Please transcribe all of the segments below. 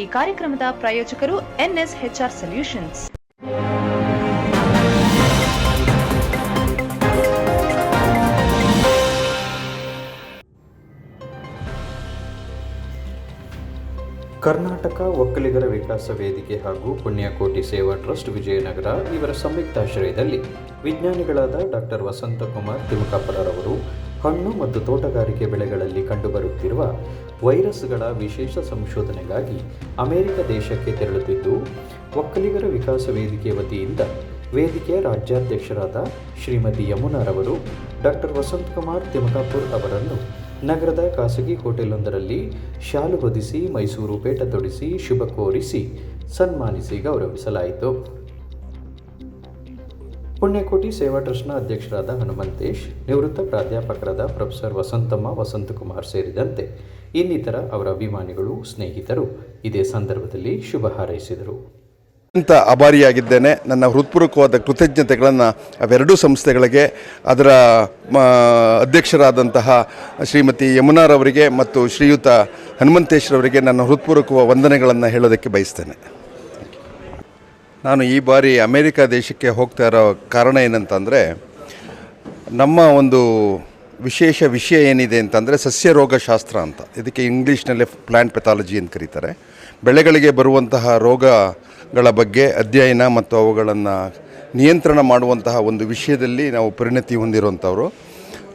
ಈ ಕಾರ್ಯಕ್ರಮದ ಪ್ರಾಯೋಜಕರು ಎನ್ಎಸ್ಎಚ್ಆರ್ ಸೊಲ್ಯೂಷನ್ಸ್. ಕರ್ನಾಟಕ ಒಕ್ಕಲಿಗರ ವಿಕಾಸ ವೇದಿಕೆ ಹಾಗೂ ಪುಣ್ಯಕೋಟಿ ಸೇವಾ ಟ್ರಸ್ಟ್ ವಿಜಯನಗರ ಇವರ ಸಂಯುಕ್ತಾಶ್ರಯದಲ್ಲಿ ವಿಜ್ಞಾನಿಗಳಾದ ಡಾಕ್ಟರ್ ವಸಂತಕುಮಾರ್ ತಿಮಕಾಪುರರವರು ಹಣ್ಣು ಮತ್ತು ತೋಟಗಾರಿಕೆ ಬೆಳೆಗಳಲ್ಲಿ ಕಂಡುಬರುತ್ತಿರುವ ವೈರಸ್ಗಳ ವಿಶೇಷ ಸಂಶೋಧನೆಗಾಗಿ ಅಮೆರಿಕ ದೇಶಕ್ಕೆ ತೆರಳುತ್ತಿದ್ದು, ಒಕ್ಕಲಿಗರ ವಿಕಾಸ ವೇದಿಕೆ ವತಿಯಿಂದ ವೇದಿಕೆಯ ರಾಜ್ಯಾಧ್ಯಕ್ಷರಾದ ಶ್ರೀಮತಿ ಯಮುನಾರವರು ಡಾಕ್ಟರ್ ವಸಂತಕುಮಾರ್ ತಿಮಕಾಪುರ್ ಅವರನ್ನು ನಗರದ ಖಾಸಗಿ ಹೋಟೆಲೊಂದರಲ್ಲಿ ಶಾಲು ಹೊದಿಸಿ ಮೈಸೂರು ಪೇಟ ತೊಡಿಸಿ ಶುಭ ಕೋರಿಸಿ ಸನ್ಮಾನಿಸಿ ಗೌರವಿಸಲಾಯಿತು. ಪುಣ್ಯಕೋಟಿ ಸೇವಾ ಟ್ರಸ್ಟ್ನ ಅಧ್ಯಕ್ಷರಾದ ಹನುಮಂತೇಶ್, ನಿವೃತ್ತ ಪ್ರಾಧ್ಯಾಪಕರಾದ ಪ್ರೊಫೆಸರ್ ವಸಂತಮ್ಮ, ವಸಂತಕುಮಾರ್ ಸೇರಿದಂತೆ ಇನ್ನಿತರ ಅವರ ಅಭಿಮಾನಿಗಳು, ಸ್ನೇಹಿತರು ಇದೇ ಸಂದರ್ಭದಲ್ಲಿ ಶುಭ ಹಾರೈಸಿದರು. ಅತ್ಯಂತ ಅಭಾರಿಯಾಗಿದ್ದೇನೆ. ನನ್ನ ಹೃತ್ಪೂರ್ವಕವಾದ ಕೃತಜ್ಞತೆಗಳನ್ನು ಅವೆರಡೂ ಸಂಸ್ಥೆಗಳಿಗೆ, ಅದರ ಅಧ್ಯಕ್ಷರಾದಂತಹ ಶ್ರೀಮತಿ ಯಮುನಾರವರಿಗೆ ಮತ್ತು ಶ್ರೀಯುತ ಹನುಮಂತೇಶ್ವರವರಿಗೆ ನನ್ನ ಹೃತ್ಪೂರ್ವಕ ವಂದನೆಗಳನ್ನು ಹೇಳೋದಕ್ಕೆ ಬಯಸ್ತೇನೆ. ನಾನು ಈ ಬಾರಿ ಅಮೇರಿಕಾ ದೇಶಕ್ಕೆ ಹೋಗ್ತಾ ಇರೋ ಕಾರಣ ಏನಂತಂದರೆ, ನಮ್ಮ ಒಂದು ವಿಶೇಷ ವಿಷಯ ಏನಿದೆ ಅಂತಂದರೆ ಸಸ್ಯ ರೋಗಶಾಸ್ತ್ರ ಅಂತ. ಇದಕ್ಕೆ ಇಂಗ್ಲೀಷ್ನಲ್ಲಿ ಪ್ಲ್ಯಾಂಟ್ ಪೆಥಾಲಜಿ ಅಂತ ಕರೀತಾರೆ. ಬೆಳೆಗಳಿಗೆ ಬರುವಂತಹ ರೋಗಗಳ ಬಗ್ಗೆ ಅಧ್ಯಯನ ಮತ್ತು ಅವುಗಳನ್ನು ನಿಯಂತ್ರಣ ಮಾಡುವಂತಹ ಒಂದು ವಿಷಯದಲ್ಲಿ ನಾವು ಪರಿಣತಿ ಹೊಂದಿರುವಂಥವ್ರು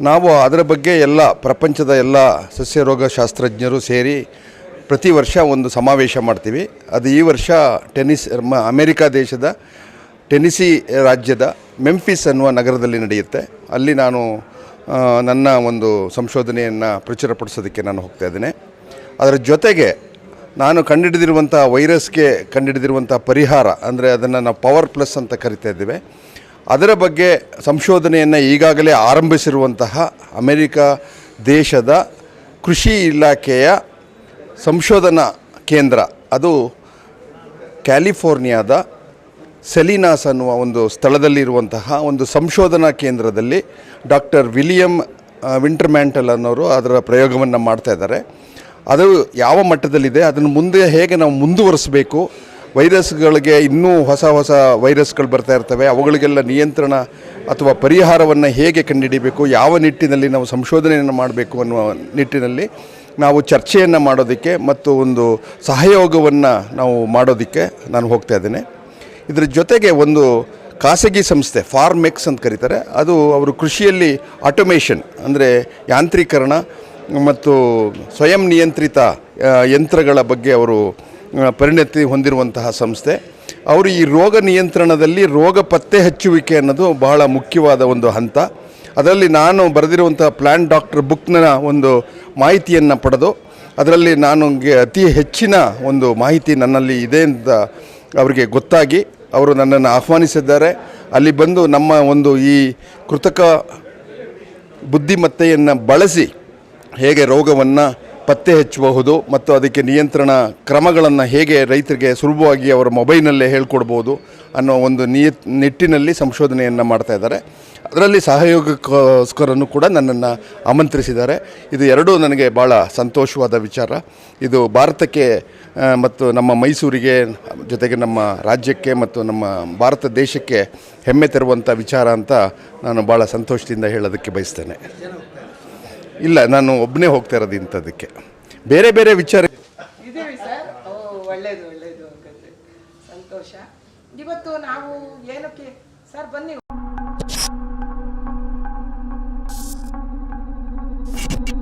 ನಾವು ಅದರ ಬಗ್ಗೆ ಎಲ್ಲ ಪ್ರಪಂಚದ ಎಲ್ಲ ಸಸ್ಯ ರೋಗಶಾಸ್ತ್ರಜ್ಞರು ಸೇರಿ ಪ್ರತಿ ವರ್ಷ ಒಂದು ಸಮಾವೇಶ ಮಾಡ್ತೀವಿ. ಅದು ಈ ವರ್ಷ ಟೆನ್ನಿಸ್ ಅಮೇರಿಕಾ ದೇಶದ ಟೆನಿಸಿ ರಾಜ್ಯದ ಮೆಂಫಿಸ್ ಅನ್ನುವ ನಗರದಲ್ಲಿ ನಡೆಯುತ್ತೆ. ಅಲ್ಲಿ ನಾನು ನನ್ನ ಒಂದು ಸಂಶೋಧನೆಯನ್ನು ಪ್ರಚುರಪಡಿಸೋದಕ್ಕೆ ನಾನು ಹೋಗ್ತಾ ಇದ್ದೇನೆ. ಅದರ ಜೊತೆಗೆ ನಾನು ಕಂಡುಹಿಡಿದಿರುವಂಥ ವೈರಸ್ಗೆ ಕಂಡುಹಿಡಿದಿರುವಂಥ ಪರಿಹಾರ, ಅಂದರೆ ಅದನ್ನು ನಾವು ಪವರ್ ಪ್ಲಸ್ ಅಂತ ಕರಿತಾ ಇದ್ದೇವೆ. ಅದರ ಬಗ್ಗೆ ಸಂಶೋಧನೆಯನ್ನು ಈಗಾಗಲೇ ಆರಂಭಿಸಿರುವಂತಹ ಅಮೆರಿಕ ದೇಶದ ಕೃಷಿ ಇಲಾಖೆಯ ಸಂಶೋಧನಾ ಕೇಂದ್ರ, ಅದು ಕ್ಯಾಲಿಫೋರ್ನಿಯಾದ ಸೆಲಿನಾಸ್ ಅನ್ನುವ ಒಂದು ಸ್ಥಳದಲ್ಲಿರುವಂತಹ ಒಂದು ಸಂಶೋಧನಾ ಕೇಂದ್ರದಲ್ಲಿ ಡಾಕ್ಟರ್ ವಿಲಿಯಂ ವಿಂಟರ್ಮ್ಯಾಂಟಲ್ ಅನ್ನೋರು ಅದರ ಪ್ರಯೋಗವನ್ನು ಮಾಡ್ತಾ ಇದ್ದಾರೆ. ಅದು ಯಾವ ಮಟ್ಟದಲ್ಲಿದೆ, ಅದನ್ನು ಮುಂದೆ ಹೇಗೆ ನಾವು ಮುಂದುವರಿಸಬೇಕು ವೈರಸ್ಗಳಿಗೆ ಇನ್ನೂ ಹೊಸ ಹೊಸ ವೈರಸ್ಗಳು ಬರ್ತಾ ಇರ್ತವೆ, ಅವುಗಳಿಗೆಲ್ಲ ನಿಯಂತ್ರಣ ಅಥವಾ ಪರಿಹಾರವನ್ನು ಹೇಗೆ ಕಂಡುಹಿಡಿಬೇಕು, ಯಾವ ನಿಟ್ಟಿನಲ್ಲಿ ನಾವು ಸಂಶೋಧನೆಯನ್ನು ಮಾಡಬೇಕು ಅನ್ನುವ ನಿಟ್ಟಿನಲ್ಲಿ ನಾವು ಚರ್ಚೆಯನ್ನು ಮಾಡೋದಕ್ಕೆ ಮತ್ತು ಒಂದು ಸಹಯೋಗವನ್ನು ನಾವು ಮಾಡೋದಕ್ಕೆ ನಾನು ಹೋಗ್ತಾ ಇದ್ದೇನೆ. ಇದರ ಜೊತೆಗೆ ಒಂದು ಖಾಸಗಿ ಸಂಸ್ಥೆ, ಫಾರ್ಮೆಕ್ಸ್ ಅಂತ ಕರೀತಾರೆ. ಅದು ಅವರು ಕೃಷಿಯಲ್ಲಿ ಆಟೋಮೇಷನ್ ಅಂದರೆ ಯಾಂತ್ರೀಕರಣ ಮತ್ತು ಸ್ವಯಂ ನಿಯಂತ್ರಿತ ಯಂತ್ರಗಳ ಬಗ್ಗೆ ಅವರು ಪರಿಣತಿ ಹೊಂದಿರುವಂತಹ ಸಂಸ್ಥೆ. ಅವರು ಈ ರೋಗ ನಿಯಂತ್ರಣದಲ್ಲಿ ರೋಗ ಪತ್ತೆ ಹಚ್ಚುವಿಕೆ ಅನ್ನೋದು ಬಹಳ ಮುಖ್ಯವಾದ ಒಂದು ಹಂತ. ಅದರಲ್ಲಿ ನಾನು ಬರೆದಿರುವಂಥ ಪ್ಲ್ಯಾನ್ ಡಾಕ್ಟರ್ ಬುಕ್ನ ಒಂದು ಮಾಹಿತಿಯನ್ನು ಪಡೆದು ಅದರಲ್ಲಿ ನಾನು ಅತಿ ಹೆಚ್ಚಿನ ಒಂದು ಮಾಹಿತಿ ನನ್ನಲ್ಲಿ ಇದೆ ಅಂತ ಅವರಿಗೆ ಗೊತ್ತಾಗಿ ಅವರು ನನ್ನನ್ನು ಆಹ್ವಾನಿಸಿದ್ದಾರೆ. ಅಲ್ಲಿ ಬಂದು ನಮ್ಮ ಒಂದು ಈ ಕೃತಕ ಬುದ್ಧಿಮತ್ತೆಯನ್ನು ಬಳಸಿ ಹೇಗೆ ರೋಗವನ್ನು ಪತ್ತೆ ಹಚ್ಚಬಹುದು ಮತ್ತು ಅದಕ್ಕೆ ನಿಯಂತ್ರಣ ಕ್ರಮಗಳನ್ನು ಹೇಗೆ ರೈತರಿಗೆ ಸುಲಭವಾಗಿ ಅವರ ಮೊಬೈಲ್ನಲ್ಲೇ ಹೇಳ್ಕೊಡ್ಬೋದು ಅನ್ನೋ ಒಂದು ನಿಯ ನಿಟ್ಟಿನಲ್ಲಿ ಸಂಶೋಧನೆಯನ್ನು ಮಾಡ್ತಾ ಇದ್ದಾರೆ. ಅದರಲ್ಲಿ ಸಹಯೋಗಕ್ಕೋಸ್ಕರನ್ನು ಕೂಡ ನನ್ನನ್ನು ಆಮಂತ್ರಿಸಿದ್ದಾರೆ. ಇದು ಎರಡೂ ನನಗೆ ಭಾಳ ಸಂತೋಷವಾದ ವಿಚಾರ. ಇದು ಭಾರತಕ್ಕೆ ಮತ್ತು ನಮ್ಮ ಮೈಸೂರಿಗೆ, ಜೊತೆಗೆ ನಮ್ಮ ರಾಜ್ಯಕ್ಕೆ ಮತ್ತು ನಮ್ಮ ಭಾರತ ದೇಶಕ್ಕೆ ಹೆಮ್ಮೆ ತರುವಂಥ ವಿಚಾರ ಅಂತ ನಾನು ಭಾಳ ಸಂತೋಷದಿಂದ ಹೇಳೋದಕ್ಕೆ ಬಯಸ್ತೇನೆ. ಇಲ್ಲ, ನಾನು ಒಬ್ಬನೇ ಹೋಗ್ತಾ ಇರೋದು ಇಂಥದ್ದಕ್ಕೆ ಬೇರೆ ಬೇರೆ ವಿಚಾರ ಒಳ್ಳೆಯದು ಹಾಗಾದ್ರೆ ಸಂತೋಷ. ಇವತ್ತು ನಾವು ಏನಕ್ಕೆ ಸರ್, ಬನ್ನಿ.